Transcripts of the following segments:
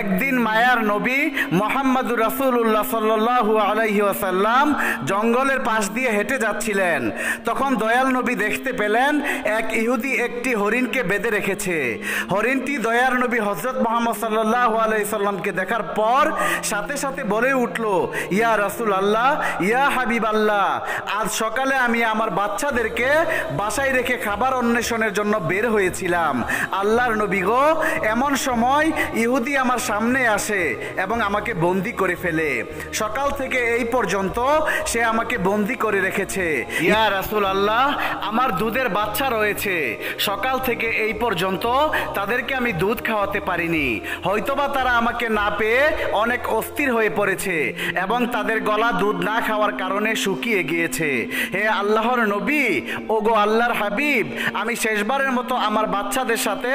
একদিন মায়ার নবী মোহাম্মদুর রাসুল্লাহ সাল্লাহ আলাইহি ওয়াসাল্লাম জঙ্গলের পাশ দিয়ে হেঁটে যাচ্ছিলেন। তখন দয়াল নবী দেখতে পেলেন, এক ইহুদি একটি হরিণকে বেঁধে রেখেছে। হরিণটি দয়াল নবী হজরত মোহাম্মদ সাল্লাহ আলাইসাল্লামকে দেখার পর সাথে সাথে বলে উঠল, ইয়া রাসুল আল্লাহ ইয়া হাবিব আল্লাহ আজ সকালে আমি আমার বাচ্চাদেরকে বাসায় রেখে খাবার অন্বেষণের জন্য বের হয়েছিলাম। আল্লাহর নবী গো, এমন সময় ইহুদি আমার সামনে আসে এবং আমাকে বন্দি করে ফেলে। সকাল থেকে এই পর্যন্ত সে আমাকে বন্দি করে রেখেছে। ইয়া রাসুল আল্লাহ আমার দুধের বাচ্চা রয়েছে। সকাল থেকে এই পর্যন্ত তাদেরকে আমি দুধ খাওয়াতে পারিনি। হয়তোবা তারা আমাকে না পেয়ে অনেক অস্থির হয়ে পড়েছে এবং তাদের গলা দুধ না খাওয়ার কারণে শুকিয়ে গিয়েছে। হে আল্লাহর নবী ও গো আল্লাহর হাবিব, আমি শেষবারের মতো আমার বাচ্চাদের সাথে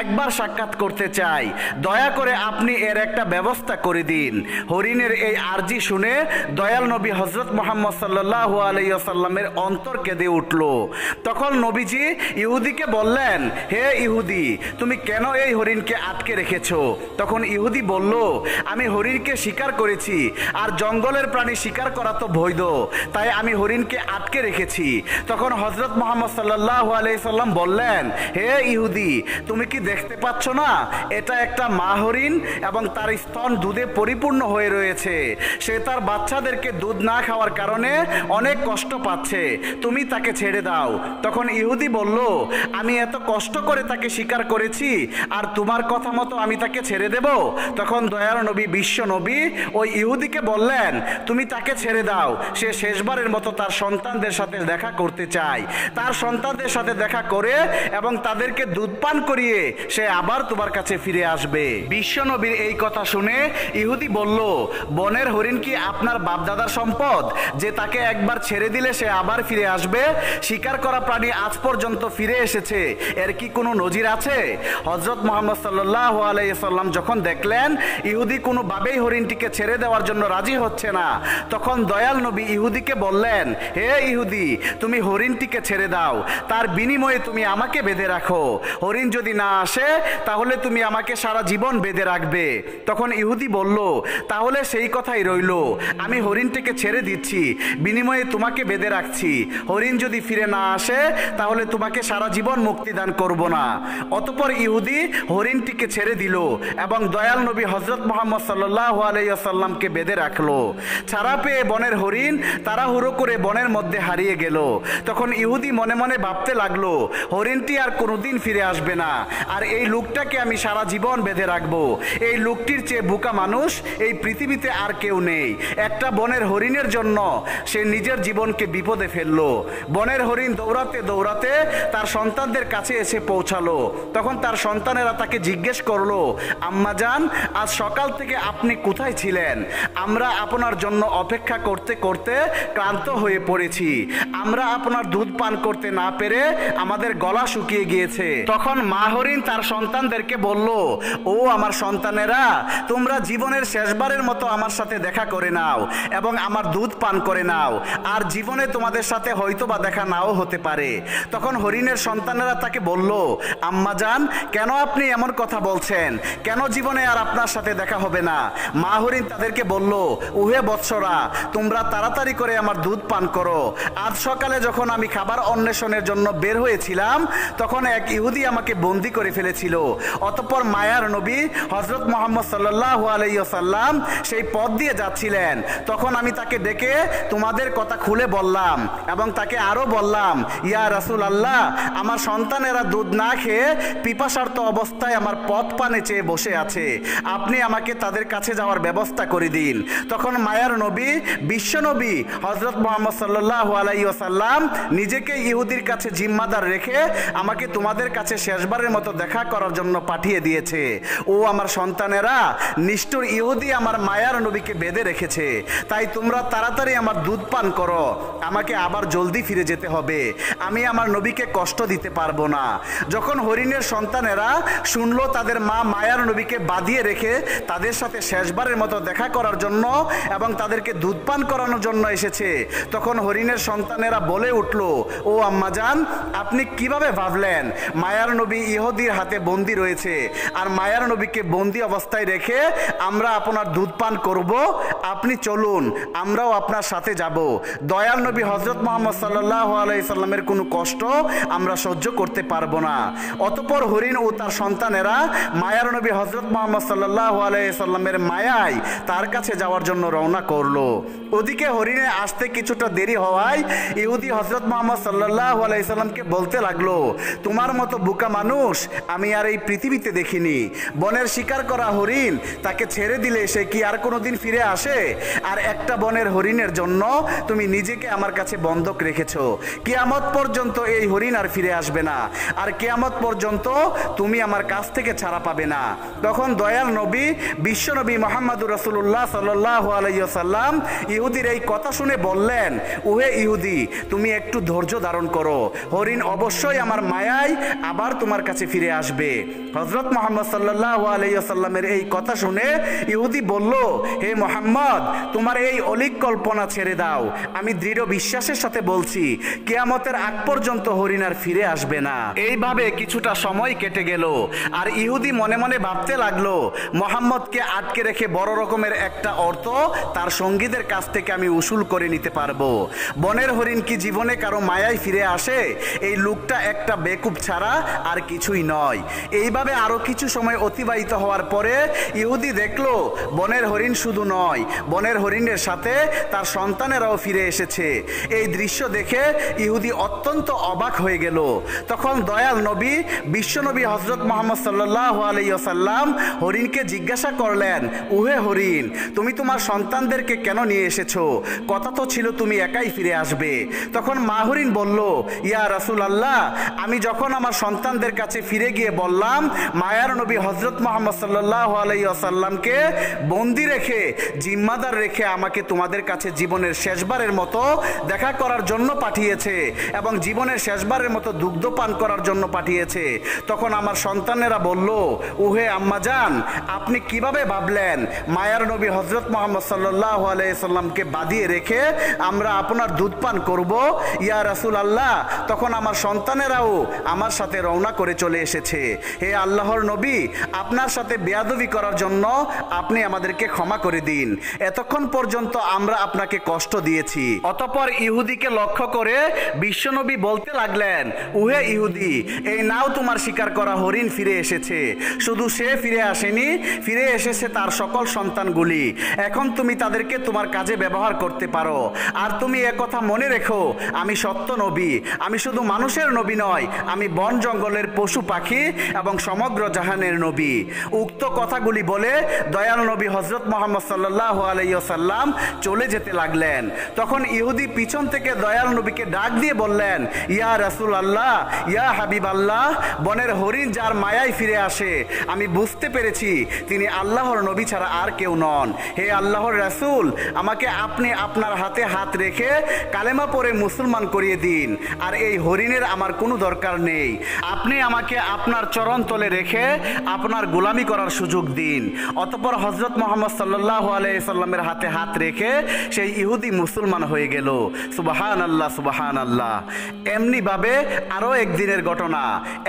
একবার সাক্ষাৎ করতে চাই। দয়া করে আপনি এর একটা ব্যবস্থা করে দিন। হরিণের এই আরজি শুনে দয়াল নবী হজরত মোহাম্মদ সাল্লাহ আলাইসাল্লামের অন্তর কেঁদে উঠল। তখন নবীজি ইহুদিকে বললেন, হে ইহুদি, তুমি কেন এই হরিণকে আটকে রেখেছো? তখন ইহুদি বলল, আমি হরিণকে শিকার করেছি, আর জঙ্গলের প্রাণী শিকার করা তো বৈধ, তাই আমি হরিণকে আটকে রেখেছি। তখন হজরত মোহাম্মদ সাল্লাহ আলাইসাল্লাম বললেন, হে ইহুদি, তুমি কি দেখতে পাচ্ছ না? এটা একটা মা হরিণ এবং তার স্তন দুধে পরিপূর্ণ হয়ে রয়েছে। সে তার বাচ্চাদেরকে দুধ না খাওয়ার কারণে অনেক কষ্ট পাচ্ছে। তুমি তাকে ছেড়ে দাও। তখন ইহুদি বলল, আমি এত কষ্ট করে তাকে স্বীকার করেছি, আর তোমার কথা মতো আমি তাকে ছেড়ে দেব? তখন দয়াল নবী, বিশ্ব নবী, ওই ইহুদিকে বললেন, তুমি তাকে ছেড়ে দাও। সে শেষবারের মতো তার সন্তানদের সাথে দেখা করতে চায়। তার সন্তানদের সাথে দেখা করে এবং তাদেরকে দুধ পান করিয়ে সে আবার তোমার কাছে ফিরে আসবে। বিশ্ব নবীর এই কথা শুনে ইহুদি বলল, বনের হরিণ কি আপনার বাপদাদার সম্পদ? যে তাকে একবার ছেড়ে দিলে সে আবার ফিরে আসবে? শিকার করা প্রাণী আজ পর্যন্ত ফিরে এসেছে। এর কি কোনো নজির আছে? হজরত মোহাম্মদ সাল্লাহ আলাইসাল্লাম যখন দেখলেন, ইহুদি কোনোভাবেই হরিণটিকে ছেড়ে দেওয়ার জন্য রাজি হচ্ছে না, তখন দয়াল নবী ইহুদিকে বললেন, হে ইহুদি, তুমি হরিণটিকে ছেড়ে দাও। তার বিনিময়ে তুমি আমাকে বেঁধে রাখো। হরিণ যদি না আসে, তাহলে তুমি আমাকে সারা জীবন বেঁধে রাখবে। তখন ইহুদি বলল, তাহলে সেই কথাই রইল। আমি হরিণটিকে ছেড়ে দিচ্ছি। বিনিময়ে তোমাকে বেঁধে রাখছি। হরিণ যদি ফিরে না আসে, তাহলে তোমাকে সারা জীবন মুক্তিদান করব না। অতপর ইহুদি হরিণটিকে ছেড়ে দিল এবং দয়াল নবী হজরত মোহাম্মদ সাল্লাহ আলাইসাল্লামকে বেঁধে রাখল। ছাড়া পেয়ে বনের হরিণ তাড়াহুড়ো করে বনের মধ্যে হারিয়ে গেল। তখন ইহুদি মনে মনে ভাবতে লাগল, হরিণটি আর কোনোদিন ফিরে আসবে না। আর এই লোকটাকে আমি সারা জীবন বেঁধে রাখব। এই লোকটির চেয়ে বোকা মানুষ এই পৃথিবীতে আর কেউ নেই। একটা বনের হরিণের জন্য সে নিজের জীবনকে বিপদে ফেলল। বনের হরিণ দৌড়াতে দৌড়াতে তার সন্তানদের কাছে এসে পৌঁছালো। তখন তার সন্তানেরা তাকে জিজ্ঞেস করল, আম্মা যান, আজ সকাল থেকে আপনি কোথায় ছিলেন? আমরা আপনার জন্য অপেক্ষা করতে করতে ক্লান্ত হয়ে পড়েছি। আমরা আপনার দুধ পান করতে না পেরে আমাদের গলা শুকিয়ে গিয়েছে। তখন মা হরিণ তার সন্তানদেরকে বলল, ও আমার সন্তানেরা, তোমরা জীবনের শেষবারের মতো আমার সাথে দেখা করে নাও এবং আমার দুধ পান করে নাও। আর জীবনে তোমাদের সাথে হয়তো বা দেখা নাও হতে পারে। তখন হরিণের সন্তানেরা তাকে বলল, আম্মা যান কেন আপনি এমন কথা বলছেন? কেন জীবনে আর আপনার সাথে দেখা হবে না? মা হরিণ তাদেরকে বলল, উহে বৎসরা, তোমরা তাড়াতাড়ি করে আমার দুধ পান করো। আজ সকালে যখন আমি খাবার অন্বেষণের জন্য বের হয়েছিলাম, তখন এক ইহুদি আমাকে বন্দি করে ফেলেছিল। অতঃপর মায়ার নবী হজরত মোহাম্মদ সাল্লাহ আলাইসাল্লাম সেই পথ দিয়ে যাচ্ছিলেন। তখন আমি তাকে ডেকে তোমাদের কথা খুলে বললাম এবং তাকে আরও বললাম, ইয়া রাসুল আল্লাহ আমার সন্তানেরা দুধ না খেয়ে পিপাসার্ত অবস্থায় আমার পথ পানে চেয়ে বসে আছে। আপনি আমাকে তাদের কাছে যাওয়ার ব্যবস্থা করে দিন। তখন মায়ার নবী বিশ্বনবী হজরত মোহাম্মদ সাল্লাহ আলাইসাল্লাম নিজেকে ইহুদির কাছে জিম্মাদার রেখে আমাকে তোমাদের কাছে শেষবারের মতো দেখা করার জন্য পাঠিয়ে দিয়েছে। ও আমার সন্তানেরা, নিষ্ঠুর ইহুদি আমার মায়ার নবীকে বেঁধে রেখেছে। তাই তোমরা তাড়াতাড়ি আমার দুধ পান করো। আমাকে আবার জলদি ফিরে যেতে হবে। আমি আমার নবীকে কষ্ট দিতে পারব না। যখন হরিণের সন্তানেরা শুনলো তাদের মা মায়ার নবীকে বাঁধিয়ে রেখে তাদের সাথে শেষবারের মতো দেখা করার জন্য এবং তাদেরকে দুধ পান করানোর জন্য এসেছে, তখন হরিণের সন্তানেরা বলে উঠল, ও আম্মাজান আপনি কীভাবে ভাবলেন? মায়ার নবী ইহুদির হাতে বন্দি রয়েছে। আর মায়ার নবীকে নবীকে বন্দি অবস্থায় রেখে আমরা আপনার দুধ পান করব। আপনি চলুন, আমরাও আপনার সাথে যাব। দয়াল নবী হজরত মোহাম্মদ সাল্লাহ আলাইসাল্লামের কোনো কষ্ট আমরা সহ্য করতে পারব না। অতপর হরিণ ও তার সন্তানেরা মায়ার নবী হজরত মোহাম্মদ সাল্লাহ আলাইসাল্লামের মায়ায় তার কাছে যাওয়ার জন্য রওনা করল। ওদিকে হরিণে আসতে কিছুটা দেরি হওয়ায় ইহুদি হজরত মোহাম্মদ সাল্লাহ আলাইসাল্লামকে বলতে লাগল, তোমার মতো বোকা মানুষ আমি আর এই পৃথিবীতে দেখিনি। বনের শিকার করা হরিণ, তাকে ছেড়ে দিলে সে কি আর কোনোদিন ফিরে আসে? আর একটা বনের হরিণের জন্য তুমি নিজেকে আমার কাছে বন্ধক রেখেছ। কেয়ামত পর্যন্ত এই হরিণ আর ফিরে আসবে না। আর কিয়ামত পর্যন্ত তুমি আমার কাছ থেকে ছাড়া পাবে না। তখন দয়াল নবী বিশ্বনবী মোহাম্মদুর রসুল্লাহ সাল্লাহ আলাইসাল্লাম ইহুদির এই কথা শুনে বললেন, উহে ইহুদি, তুমি একটু ধৈর্য ধারণ করো। হরিণ অবশ্যই আমার মায়ায় আবার তোমার কাছে ফিরে আসবে। হজরত মোহাম্মদ সাল্লাহ আলাইসাল্লামের এই কথা শুনে ইহুদি বলল, হে মোহাম্মদ, তোমার এই অলিক কল্পনা ছেড়ে দাও। আমি দৃঢ় বিশ্বাসের সাথে বলছি, কেয়ামতের আগ পর্যন্ত হরিণ আর ফিরে আসবে না। এইভাবে কিছুটা সময় কেটে গেল, আর ইহুদি মনে মনে ভাবতে লাগল, মোহাম্মদকে আটকে রেখে বড় রকমের একটা অর্থ তার সঙ্গীদের কাছ থেকে আমি উসুল করে নিতে পারব। বনের হরিণ কি জীবনে কারও মায়ায় ফিরে আসে? এই লোকটা একটা বেকুব ছাড়া আর কিছুই নয়। এইভাবে আরও কিছু সময় অতিবাহিত হওয়ার পরে ইহুদি দেখল, বনের হরিণ শুধু নয়, বনের হরিণের সাথে তার সন্তানেরাও ফিরে এসেছে। এই দৃশ্য দেখে ইহুদি অত্যন্ত অবাক হয়ে গেল। তখন দয়াল নবী, বিশ্বনবী হজরত মোহাম্মদ সাল্লাহ আলাইসাল্লাম হরিণকে জিজ্ঞাসা করলেন, উহে হরিণ, তুমি তোমার সন্তানদেরকে কেন নিয়ে এসেছ? কথা তো ছিল তুমি একাই ফিরে আসবে। তখন মা হরিণ বলল, ইয়া রাসুল আল্লাহ আমি যখন আমার সন্তানদের কাছে ফিরে গিয়ে বললাম, মায়ার নবী হজরত মোহাম্মদ সাল্লাহ আলাইসাল্লামকে বন্দি রেখে, জিম্মাদার রেখে আমাকে তোমাদের কাছে জীবনের শেষবারের মতো দেখা করার জন্য পাঠিয়েছে এবং জীবনের শেষবারের মতো দুগ্ধ পান করার জন্য পাঠিয়েছে। তখন আমার সন্তানেরা বলল, উহে আম্মাজান আপনি কীভাবে ভাবলেন মায়ার নবী হজরত মোহাম্মদ সাল্লাহ আলাইসাল্লামকে বাদিয়ে রেখে আমরা আপনার দুধ পান করব? ইয়া রাসুল আল্লাহ তখন আমার সন্তানেরাও আমার সাথে রওনা করে চলে এসেছে। হে আল্লাহর নবী আপনার সাথে বেয়াদবি করার জন্য আপনি আমাদেরকে ক্ষমা করে দিন। এতক্ষণ পর্যন্ত আমরা আপনাকে কষ্ট দিয়েছি। অতপর ইহুদিকে লক্ষ্য করে বিশ্বনবী বলতে লাগলেন, উহে ইহুদি, এই নাও তোমার শিকার করা হরিণ ফিরে এসেছে। শুধু সে ফিরে আসেনি, ফিরে এসেছে তার সকল সন্তানগুলি। এখন তুমি তাদেরকে তোমার কাজে ব্যবহার করতে পারো। আর তুমি কথা মনে রেখো, আমি সত্য নবী, আমি শুধু মানুষের নবী নয়, আমি বন জঙ্গলের পশু পাখি এবং সমগ্র জাহানের নবী। উক্ত কথাগুলি বলে দয়াল নবী হজরত মোহাম্মদ সাল্লাহ আলাইসাল্লাম চলে যেতে লাগলেন। তখন ইহুদি পিছন থেকে দয়াল নবীকে ডাক দিয়ে বললেন, ইয়া রাসুল আল্লাহ ইয়া হাবিব আল্লাহ বনের হরিণ যার মায়ায় ফিরে আসে, আমি বুঝতে পেরেছি তিনি আল্লাহর নবী ছাড়া আর কেউ নন। হে আল্লাহর রাসুল, আমাকে আপনি আপনার হাতে হাত রেখে কালেমা পরে মুসলমান করিয়ে দিন, আর এই হরিণের আমার কোনো দরকার নেই। আপনি আমাকে আপনার চরণ তলে রেখে আপনার গোলামি করার সুযোগ দিন। অতপর হজরত মোহাম্মদ সাল্লাহ আলাইসাল্লামের হাতে হাত রেখে সেই ইহুদি মুসলমান হয়ে গেল। সুবাহান আল্লাহ সুবাহান আল্লাহ এমনিভাবে আরও একদিনের ঘটনা।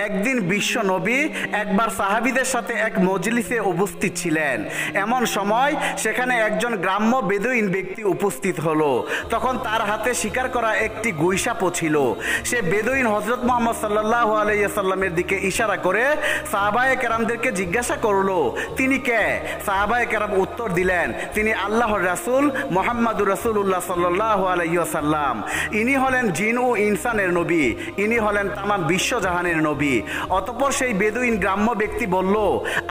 একদিন বিশ্ব নবী একবার সাহাবিদের সাথে এক মজলিসে উপস্থিত ছিলেন। এমন সময় সেখানে একজন গ্রাম্য বেদুইন ব্যক্তি উপস্থিত হলো। তখন তার হাতে শিকার করা একটি গুইসাপও ছিল। সে বেদুইন হজরত মোহাম্মদ সাল্লাহ আলাইসাল্লামের দিকে ইশারা করে সাহাবায়ে কেরামদেরকে জিজ্ঞাসা করল, তিনি কে? সাহাবায়ে কেরাম উত্তর দিলেন, তিনি আল্লাহর রাসুল মোহাম্মদুর রসুল্লাহ সাল্লাহ আলাইসাল্লাম ইনি হলেন জিন ও ইনসানের নবী, ইনি হলেন তামাম বিশ্বজাহানের নবী। অতপর সেই বেদুইন গ্রাম্য ব্যক্তি বলল,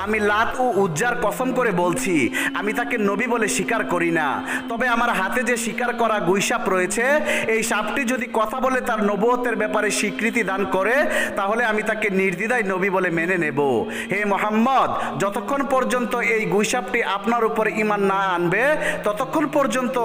আমি লাত ও উজ্জার কসম করে বলছি, আমি তাকে নবী বলে স্বীকার করি না। তবে আমার হাতে যে স্বীকার করা গুইসাপ রয়েছে, এই সাপটি যদি কথা বলে তার নবুয়তের ব্যাপারে স্বীকৃতি দান করে, তাহলে আমি তাকে নির্দ্বিধায় নবী বলে মেনে নেব। হে মোহাম্মদ যতক্ষণ পর্যন্ত এই গুইসাপটি আপনার উপর ইমান না আনবে, ততক্ষণ পর্যন্ত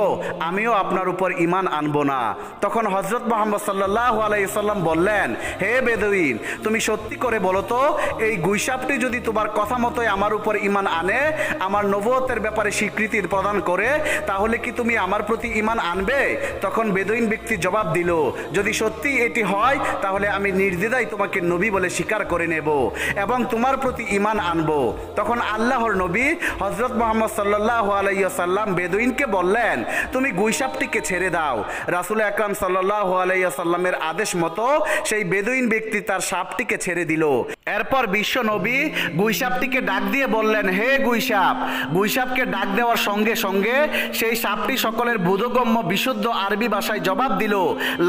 আমিও আপনার উপর ইমান আনব না। তখন হজরত মোহাম্মদ সাল্লাহ আলাইসাল্লাম বললেন, হে বেদুইন, তুমি সত্যি করে বলো তো, এই গুইসাপটি যদি তোমার কথা মতোই আমার উপর ইমান আনে, আমার নবতের ব্যাপারে স্বীকৃতি প্রদান করে, তাহলে কি তুমি আমার প্রতি ইমান আনবে? তখন বেদুইন ব্যক্তি জবাব দিল, যদি সত্যি এটি হয়, তাহলে আমি নির্দ্বিধায় তোমাকে নবী বলে স্বীকার করে নেব এবং তোমার প্রতি ইমান আনব আনব তখন আল্লাহর নবী হজরত মোহাম্মদ সাল্লাহ আলাইসাল্লাম বেদুইনকে বললেন, তুমি গুইসাপটিকে ছেড়ে দাও। রাসুল আকরাম সাল্লাহ আলাইসাল্লামের আদেশ মতো সেই বেদুইন ব্যক্তি তার সাপটিকে ছেড়ে দিল। এরপর বিশ্ব নবী গুইসাপটিকে ডাক দিয়ে বললেন, হে গুইসাপ, গুইসাপকে ডাক দেওয়ার সঙ্গে সঙ্গে সেই সাপটি সকলের বোধগম্য বিশুদ্ধ আরবি ভাষায় জবাব দিল,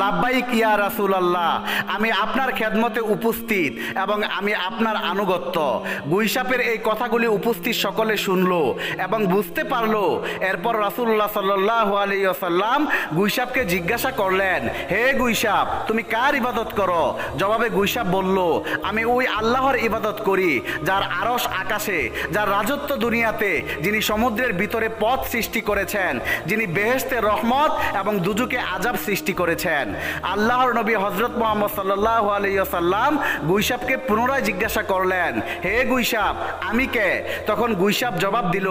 লাব্বাইক ইয়া রাসুল আল্লাহ আমি আপনার খেদমতে উপস্থিত এবং আমি আপনার আনুগত্য। গুইসাপের এই কথাগুলি উপস্থিত সকলে শুনলো এবং বুঝতে পারল। এরপর রাসুল্লাহ সাল্লাহ আলিয়াল্লাম গুইসাপকে জিজ্ঞাসা করলেন, হে গুইসাপ, তুমি কার ইবাদত করো? জবাবে গুইসাপ বলল, আমি ওই আল্লাহর ইবাদত করি, যার আরস আকাশে, যার রাজত্ব দুনিয়াতে, যিনি সমুদ্রের ভিতরে পথ সৃষ্টি করেছেন, যিনি বেহেস্তে রহমত এবং দুজুকে আজাব সৃষ্টি করেছেন। আল্লাহর নবী হজরত মোহাম্মদ সাল্লাহ আলাইসাল্লাম গুইসাপকে পুনরায় জিজ্ঞাসা করলেন, হে গুইসাপ আমি কে? তখন গুইসাপ জবাব দিল,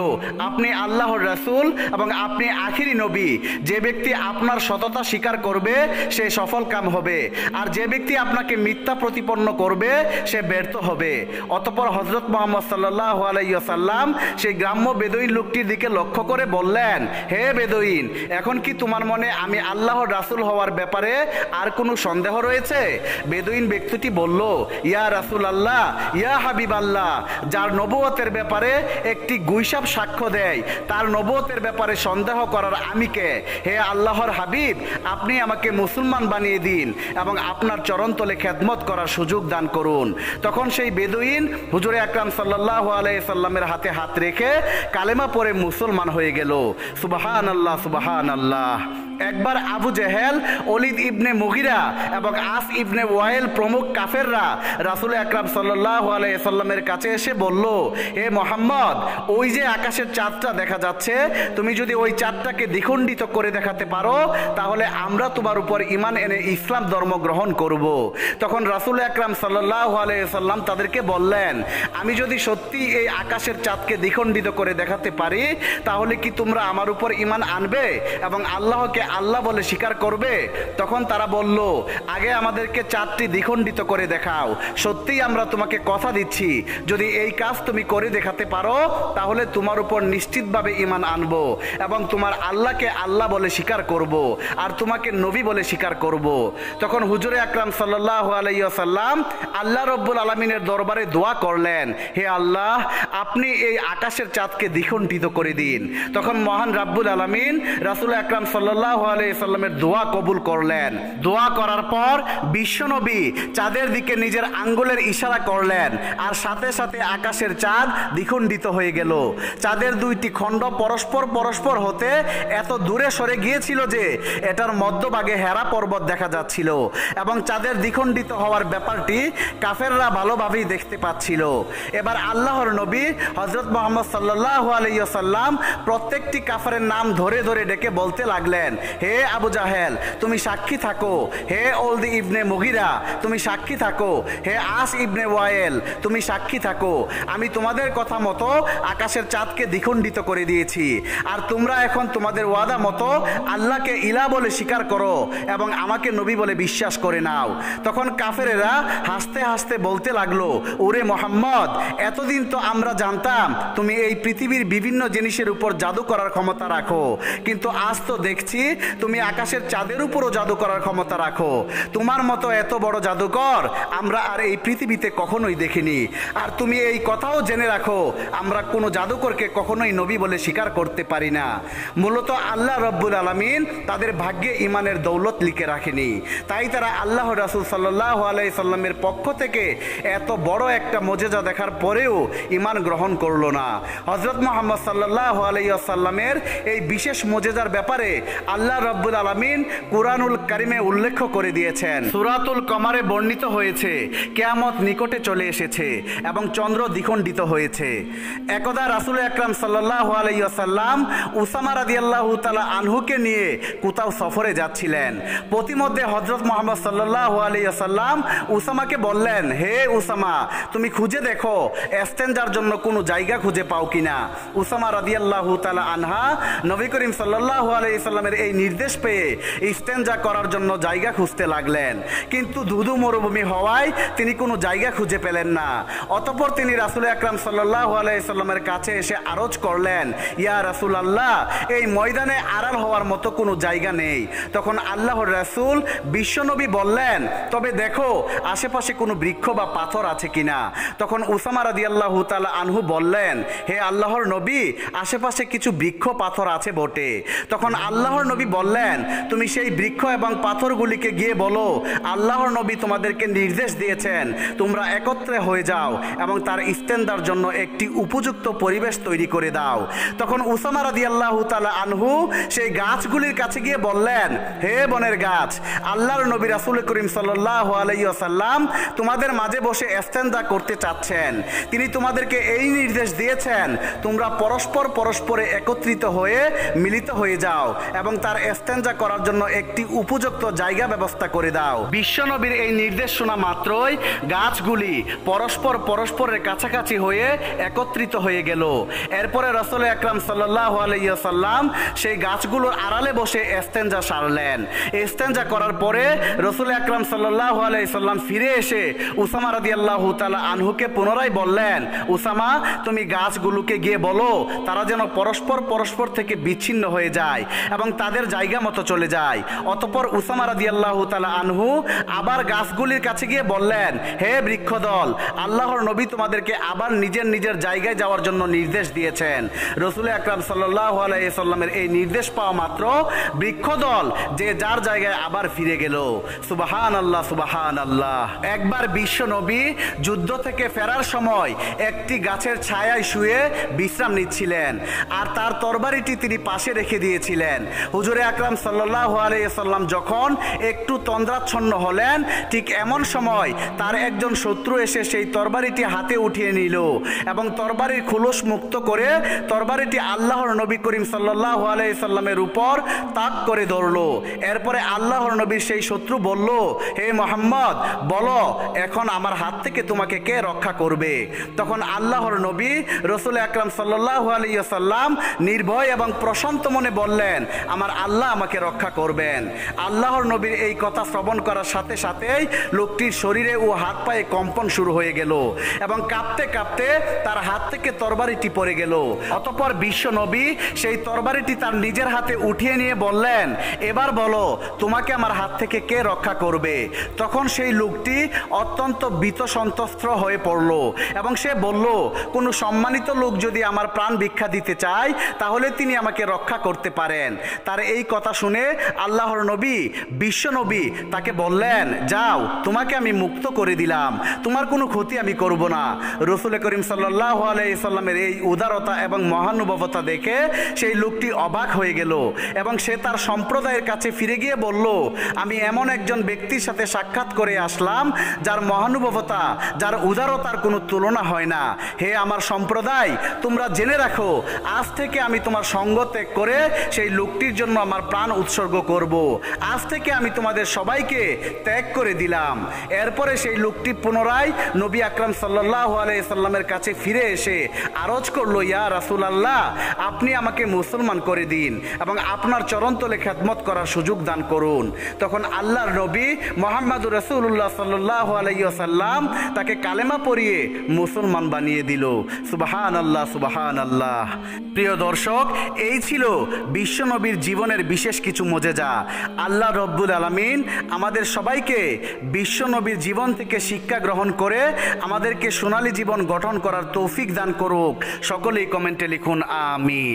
আপনি আল্লাহর রাসূল এবং আপনি আখিরি নবী। যে ব্যক্তি আপনার সততা স্বীকার করবে, সে সফল কাম হবে। আর যে ব্যক্তি আপনাকে মিথ্যা প্রতিপন্ন করবে, সে ব্যর্থ হবে। অতপর হজরত মোহাম্মদ সাল্লাহ আলাইসাল্লাম সেই গ্রাম্য বেদুইন লোকটির দিকে লক্ষ্য করে বললেন, হে বেদুইন, এখন কি তোমার মনে আমি আল্লাহর রাসূল হওয়ার ব্যাপারে আর কোনো সন্দেহ রয়েছে? বেদুইন ব্যক্তিটি বলল, ইয়া রাসূল আল্লাহ ইয়া হাবিব আল্লাহ যার নবুয়তের ব্যাপারে একটি গুইসাব সাক্ষ্য দেয়, তার নবুয়তের ব্যাপারে সন্দেহ করার আমি কে? হে আল্লাহর হাবিব, আপনি আমাকে মুসলমান বানিয়ে দিন এবং আপনার চরণতলে খেদমত করার সুযোগ দান করুন। তখন সেই বেদুইন হুজুরে আকরাম সাল্লাহ আলাইসাল্লামের হাতে হাত রেখে কালেমা পরে মুসলমান হয়ে গেল। সুবাহান আল্লাহ সুবাহান আল্লাহ একবার আবু জেহেল অলিদ ইবনে মুগিরা এবং আস ইবনে ওয়াইল প্রমুখ কাফেররা রাসুল আকরাম সাল্লাহ আলাইসাল্লামের কাছে এসে বলল, হে মোহাম্মদ, ওই যে আকাশের চাঁদটা দেখা যাচ্ছে, তুমি যদি ওই চাঁদটাকে দ্বিখণ্ডিত করে দেখাতে পারো, তাহলে আমরা তোমার উপর ইমান এনে ইসলাম ধর্ম গ্রহণ করব। তখন রাসুল আকরাম সাল্লাহ আলাইসাল্লাম তাদেরকে বললেন, আমি যদি সত্যি এই আকাশের চাঁদকে দ্বিখণ্ডিত করে দেখাতে পারি, তাহলে কি তোমরা আমার উপর ইমান আনবে এবং আল্লাহকে আল্লাহ বলে স্বীকার করবে? তখন তারা বলল, আগে আমাদেরকে চাঁদটি দ্বিখণ্ডিত করে দেখাও। সত্যিই আমরা তোমাকে কথা দিচ্ছি। যদি এই কাজ তুমি করে দেখাতে পারো, তাহলে তোমার উপর নিশ্চিতভাবে ইমান আনব এবং তোমার আল্লাহকে আল্লাহ বলে স্বীকার করব আর তোমাকে নবী বলে স্বীকার করব। তখন হুজুরে আকরাম সাল্লাহ আলাইসাল্লাম আল্লাহ রব্বুল আলমিনের দরবারে দোয়া করলেন, হে আল্লাহ, আপনি এই আকাশের চাঁদকে দ্বিখণ্ডিত করে দিন। তখন মহান রাব্বুল আলমিন রাসুল আকরাম সাল্লাহ আলাইসাল্লামের দোয়া কবুল করলেন। দোয়া করার পর বিশ্বনবী চাঁদের দিকে নিজের আঙ্গুলের ইশারা করলেন আর সাথে সাথে আকাশের চাঁদ দ্বিখণ্ডিত হয়ে গেল। চাঁদের দুইটি খণ্ড পরস্পর পরস্পর হতে এত দূরে সরে গিয়েছিল যে এটার মধ্যভাগে হেরা পর্বত দেখা যাচ্ছিল এবং চাঁদের দ্বিখণ্ডিত হওয়ার ব্যাপারটি কাফেররা ভালোভাবেই দেখতে পাচ্ছিল। এবার আল্লাহর নবী হজরত মোহাম্মদ সাল্লাহ আলাইসাল্লাম প্রত্যেকটি কাফেরের নাম ধরে ধরে ডেকে বলতে লাগলেন হে আবু জাহেল, তুমি সাক্ষী থাকো। হে ওলদি ইবনে মুগিরা, তুমি সাক্ষী থাকো। হে আস ইবনে ওয়াইল তুমি সাক্ষী থাকো। আমি তোমাদের কথা মতো আকাশের চাঁদকে দ্বিখণ্ডিত করে দিয়েছি। আর তোমরা এখন তোমাদের ওয়াদা মতো আল্লাহকে ইলা বলে স্বীকার করো এবং আমাকে নবী বলে বিশ্বাস করে নাও। তখন কাফেরেরা হাসতে হাসতে বলতে লাগল, ওরে মোহাম্মদ, এতদিন তো আমরা জানতাম তুমি এই পৃথিবীর বিভিন্ন জিনিসের উপর জাদু করার ক্ষমতা রাখো। কিন্তু আজ তো দেখছি তুমি আকাশের চাঁদের উপরও জাদু করার ক্ষমতা রাখো। তোমার মতো এত বড় জাদুকর আমরা আর এই পৃথিবীতে কখনোই দেখিনি। আর তুমি এই কথাও জেনে রাখো, আমরা কোনো জাদুকরকে কখনোই নবী বলে স্বীকার করতে পারি না। মূলত আল্লাহ রব্বুল আলমিন তাদের ভাগ্যে ইমানের দৌলত লিখে রাখেনি। তাই তারা আল্লাহ রাসুল সাল্লাহ আলাই সাল্লামের পক্ষ থেকে এত বড় একটা মজেজা দেখার পরেও ইমান গ্রহণ করল না। হজরত মোহাম্মদ সাল্লাহ আলাইসাল্লামের এই বিশেষ মজেজার ব্যাপারে আল্লাহ রব্বুল আলমিন কুরআনুল কারিমে উল্লেখ করে দিয়েছেন। সুরাতুল কমারে বর্ণিত হয়েছে, কেয়ামত নিকটে চলে এসেছে এবং চন্দ্র দ্বিখণ্ডিত হয়েছে। একদা রাসুল আকরাম সাল্লাহ আলাইসাল্লাম উসামা রাদিয়াল্লাহু তালা আনহুকে নিয়ে কোথাও সফরে যাচ্ছিলেন। প্রতিমধ্যে হজরত মোহাম্মদ সাল্লাহ আলাইসাল্লাম উসামাকে বললেন, হে উসামা, তুমি খুঁজে দেখো এস্তেঞ্জার জন্য কোনো জায়গা খুঁজে পাও কিনা? উসামা রাদিয়াল্লাহু তালা আনহা নবী করিম সাল্লাহ আলাইসাল্লামের এই নির্দেশ পেয়ে ইস্তেঞ্জা করার জন্য জায়গা খুঁজতে লাগলেন। কিন্তু ধুধু মরুভূমি হওয়ায় তিনি কোনো জায়গা খুঁজে পেলেন না। অতপর তিনি রাসুল আকরাম সাল্লাহ আলাইসাল্লামের কাছে এসে আরজ করলেন, ইয়া রাসুল আল্লাহ এই ময়দানে আড়াল হওয়ার মতো কোনো জায়গা নেই। তখন আল্লাহর রাসুল বিশ্বনবী বললেন, তবে দেখো, আশেপাশে কোনো বৃক্ষ বা পাথর আছে কিনা? তখন উসামা রাদি আল্লাহ তালা আনহু বললেন, হে আল্লাহর নবী, আশেপাশে কিছু বৃক্ষ পাথর আছে বটে। তখন আল্লাহর নবী বললেন, তুমি সেই বৃক্ষ এবং পাথরগুলিকে গিয়ে বলো আল্লাহর নবী তোমাদেরকে নির্দেশ দিয়েছেন, তোমরা একত্রে হয়ে যাও এবং তার ইস্তেন্দার জন্য একটি উপযুক্ত পরিবেশ তৈরি করে দাও। তখন উসামা রাদি আল্লাহ তালা আনহু সেই গাছগুলির কাছে গিয়ে বললেন, হে বনের গাছ, আল্লাহর নবী রাসুল করিম সাল্লাহ আলাইসাল্লাম তোমাদের মাঝে বসে এস্তেন্দা করতে চাচ্ছেন। তিনি তোমাদেরকে এই নির্দেশ দিয়েছেন, তোমরা পরস্পর পরস্পরে একত্রিত হয়ে মিলিত হয়ে যাও এবং তার এস্তেঞ্জা করার জন্য একটি উপযুক্ত জায়গা ব্যবস্থা করে দাও। বিশ্বনবীর এই নির্দেশ শোনা মাত্রই গাছগুলি পরস্পর পরস্পরের কাছাকাছি হয়ে একত্রিত হয়ে গেল। এরপরে রসল আকরাম সাল্লাহ আলাইসাল্লাম সেই গাছগুলোর আড়ালে বসে এস্তেঞ্জা সারলেন। এস্তেঞ্জা করার পরে রসুল আকরাম সাল্লাহ আলাইসাল্লাম ফিরে এসে উসামা রাদি আল্লাহ তালা আনহুকে পুনরায় বললেন, উসামা, তুমি গাছগুলোকে গিয়ে বলো, তারা যেন পরস্পর পরস্পর থেকে বিচ্ছিন্ন হয়ে যায় এবং তাদের জায়গা মতো চলে যায়। অতপর উসামা আল্লাহ তালা আনহু আবার গাছগুলির কাছে গিয়ে বললেন, হে বৃক্ষদল, আল্লাহর নবী তোমাদেরকে আবার নিজের নিজের জায়গায় যাওয়ার জন্য নির্দেশ দিয়েছেন। রসুল আকরাম সাল্লাহ আলাইসাল্লামের এই নির্দেশ পাওয়া মাত্র বৃক্ষদল যে যার জায়গায় আবার ফিরে গেল। সুবাহান আল্লাহ সুবাহান আল্লাহ একবার বিশ্ব নবী যুদ্ধ থেকে ফেরার সময় একটি গাছের ছায়ায় শুয়ে বিশ্রাম নিচ্ছিলেন, আর তার তরবারিটি তিনি পাশে রেখে দিয়েছিলেন। হুজুরে আকরাম সাল্লাহ আলাইসাল্লাম যখন একটু তন্দ্রাচ্ছন্ন হলেন, ঠিক এমন সময় তার একজন শত্রু এসে সেই তরবারিটি হাতে উঠিয়ে নিল এবং তরবারির খুলস মুক্ত করে তরবারিটি আল্লাহর নবী করিম সাল্লাহ আলাইসাল্লামের উপর তাক করে ধরলো। এরপরে আল্লাহর নবীর সেই শত্রু বলল, হে মোহাম্মদ, বলো, এখন আমার হাত থেকে তোমাকে কে রক্ষা করবে? তখন আল্লাহর নবী রসুল আকরাম সাল্লাহ আলাইসাল্লাম নির্ভয় এবং প্রশান্ত মনে বললেন, আমার আল্লাহ আমাকে রক্ষা করবেন। আল্লাহর নবীর এই কথা শ্রবণ করার সাথে সাথেই লোকটির শরীরে ও হাত পায়ে কম্পন শুরু হয়ে গেল এবং কাঁপতে কাঁপতে তার হাত থেকে তরবারিটি পড়ে গেল। অতপর বিশ্ব নবী সেই তরবারিটি তার নিজের হাতে উঠিয়ে নিয়ে বললেন, এবার বলো, তোমাকে আমার হাত থেকে কে রক্ষা করবে? তখন সেই লোকটি অত্যন্ত ভীত সন্ত্রস্ত হয়ে পড়ল এবং সে বলল, কোনো সম্মানিত লোক যদি আমার প্রাণ ভিক্ষা দিতে চায়, তাহলে তিনি আমাকে রক্ষা করতে পারেন। তার এই কথা শুনে আল্লাহর নবী, বিশ্ব নবী তাকে বললেন, যাও, তোমাকে আমি মুক্ত করে দিলাম। তোমার কোনো ক্ষতি আমি করব না। রসুল করিম সাল্লাহ আলাইসাল্লামের এই উদারতা এবং মহানুভবতা দেখে সেই লোকটি অবাক হয়ে গেল এবং সে তার সম্প্রদায়ের কাছে ফিরে গিয়ে বলল, আমি এমন একজন ব্যক্তির সাথে সাক্ষাৎ করে আসলাম, যার মহানুভবতা, যার উদারতার কোনো তুলনা হয় না। হে আমার সম্প্রদায়, তোমরা জেনে রাখো, আজ থেকে আমি তোমার সঙ্গ ত্যাগ করে সেই লোকটির জন্য আমার প্রাণ উৎসর্গ করব। আজ থেকে আমি তোমাদের সবাইকে ত্যাগ করে দিলাম। এরপরে সেই লোকটি পুনরায় নবী আকরাম সাল্লাহ আলাইসাল্লামের কাছে ফিরে এসে আরজ করল, ইয়া রাসুল আল্লাহ আপনি আমাকে মুসলমান করে দিন এবং আপনার চরণতলে খেদমত করার সুযোগ দান করুন। তখন আল্লাহর নবী মোহাম্মদুর রসুল্লাহ সাল্লাহ আলাইসাল্লাম তাকে কালেমা পরিয়ে মুসলমান বানিয়ে দিল। সুবাহান আল্লাহ সুবাহান আল্লাহ প্রিয় দর্শক, এই ছিল বিশ্বনবীর জীবনের বিশেষ কিছু মজেজা। আল্লাহ রব্বুল আলমিন আমাদের সবাইকে বিশ্বনবীর জীবন থেকে শিক্ষা গ্রহণ করে আমাদেরকে সোনালী জীবন গঠন করার তৌফিক দান করুক। সকলেই কমেন্টে লিখুন, আমিন।